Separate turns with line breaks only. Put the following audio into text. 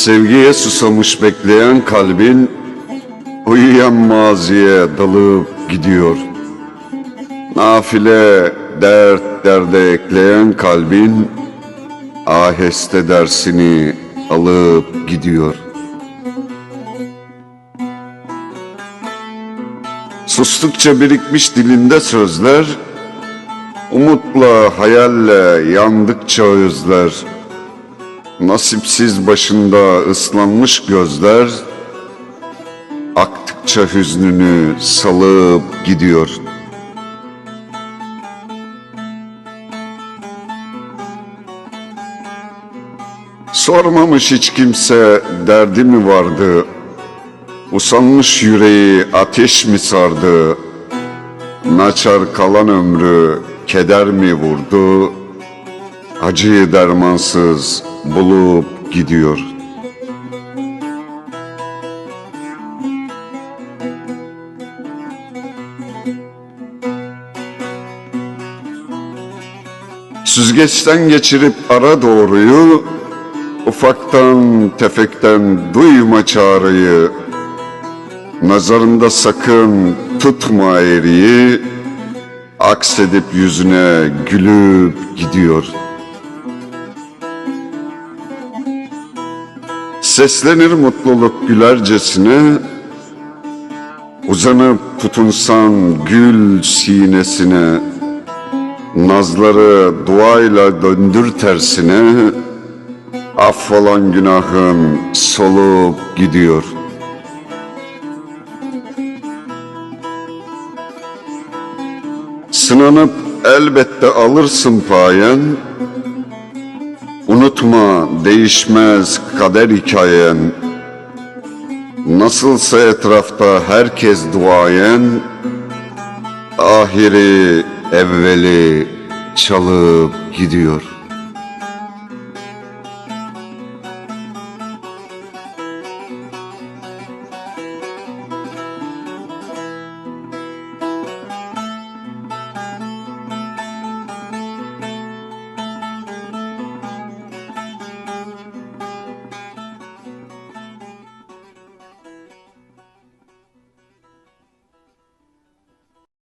Sevgiye susamış bekleyen kalbin Uyuyan maziye dalıp gidiyor. Nafile dert derde ekleyen kalbin Aheste dersini alıp gidiyor. Sustukça birikmiş dilinde sözler Umutla, hayalle yandıkça özler Nasipsiz başında ıslanmış gözler Aktıkça hüznünü salıp gidiyor. Sormamış hiç kimse derdi mi vardı? Usanmış yüreği ateş mi sardı? Naçar kalan ömrü keder mi vurdu Acıyı dermansız bulup gidiyor. Süzgeçten geçirip ara doğruyu Ufaktan tefekten duyma çağrıyı Nazarında sakın tutma eriyi Aksedip yüzüne gülüp gidiyor Seslenir mutluluk gülercesine Uzanıp tutunsan gül sinesine Nazları duayla döndür tersine Affolan günahın solup gidiyor. Sınanıp elbette alırsın payen Unutma değişmez kader hikayen. Nasılsa etrafta herkes duayen. Ahiri evveli çalıp gidiyor